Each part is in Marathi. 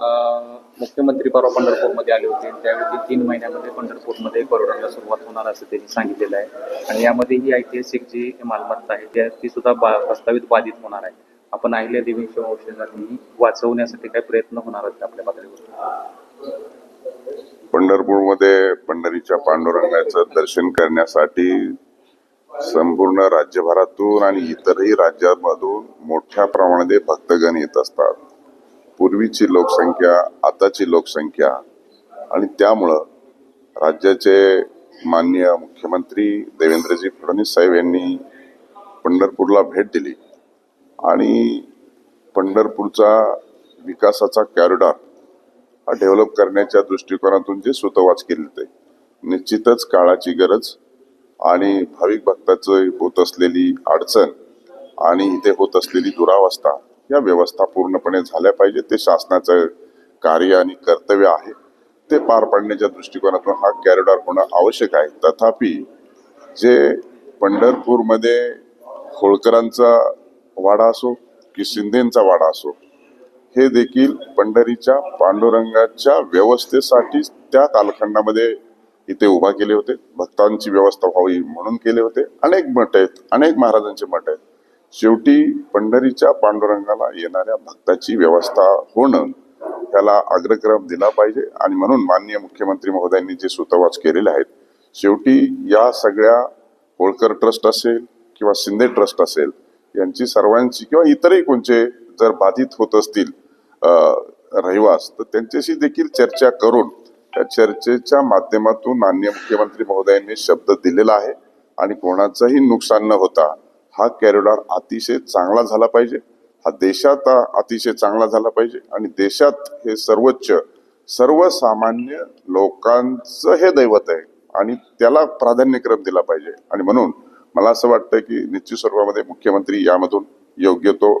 मुख्यमंत्री परवा पंढरपूरमध्ये आले होते. त्यावेळी ते तीन महिन्यामध्ये पंढरपूरमध्ये करोडाला सुरुवात होणार असं त्यांनी सांगितलेलं आहे. आणि यामध्ये ही ऐतिहासिक जी मालमत्ता आहे ती सुद्धा बा प्रस्तावित बाधित होणार आहे. आपण अहिल्या देवींच्या वंशजांनी वाचवण्यासाठी काही प्रयत्न होणार आहेत आपल्या पातळीवर? पंढरपूरमध्ये पंढरीच्या पांडुरंगाचं दर्शन करण्यासाठी संपूर्ण राज्यभरातून आणि इतरही राज्यांमधून मोठ्या प्रमाणात भक्तगण येत असतात. पूर्वीची लोकसंख्या आताची लोकसंख्या आणि त्यामुळं राज्याचे माननीय मुख्यमंत्री देवेंद्रजी फडणवीस साहेब यांनी पंढरपूरला भेट दिली. आणि पंढरपूरचा विकासाचा कॅरिडॉर हा डेव्हलप करण्याच्या दृष्टिकोनातून जे सुतवाच केले ते. निश्चितच काळाची गरज आणि भाविक भक्ताचं होत असलेली अडचण आणि इथे होत असलेली दुरावस्था या व्यवस्था पूर्णपणे झाल्या पाहिजे. ते शासनाचं कार्य आणि कर्तव्य आहे. ते पार पाडण्याच्या दृष्टिकोनातून हा कॅरिडॉर होणं आवश्यक आहे. तथापि जे पंढरपूरमध्ये होळकरांचा वाडा असो की शिंदेचा वाडा असो हे देखील पंढरीच्या पांडुरंगाच्या व्यवस्थेसाठी त्या कालखंडामध्ये इथे उभा केले होते. भक्तांची व्यवस्था व्हावी म्हणून केले होते. अनेक मठ आहेत. अनेक महाराजांचे मठ आहेत. शेवटी पंढरीच्या पांडुरंगाला येणाऱ्या भक्ताची व्यवस्था होणं त्याला अग्रक्रम दिला पाहिजे. आणि म्हणून माननीय मुख्यमंत्री महोदयांनी जे सूतवाच केलेले आहेत शेवटी या सगळ्या होळकर ट्रस्ट असेल किंवा शिंदे ट्रस्ट असेल यांची सर्वांची किंवा इतरही कोणचे जर बाधित होत असतील रहिवास तर त्यांच्याशी देखील चर्चा करून त्या चर्चेच्या माध्यमातून माननीय मुख्यमंत्री महोदयांनी शब्द दिलेला आहे. आणि कोणाचंही नुकसान न होता हा कॅरिडॉर अतिशय चांगला झाला पाहिजे. हा देशात अतिशय चांगला झाला पाहिजे. आणि देशात हे सर्वोच्च सर्वसामान्य लोकांचं हे दैवत आहे. आणि त्याला प्राधान्यक्रम दिला पाहिजे. आणि म्हणून मला असं वाटतं की निश्चित स्वरूपामध्ये मुख्यमंत्री यामधून योग्य तो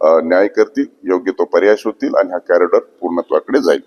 न्याय करतील योग्य तो पर्याय शोधतील आणि हा कॅरिडॉर पूर्णत्वाकडे जाईल.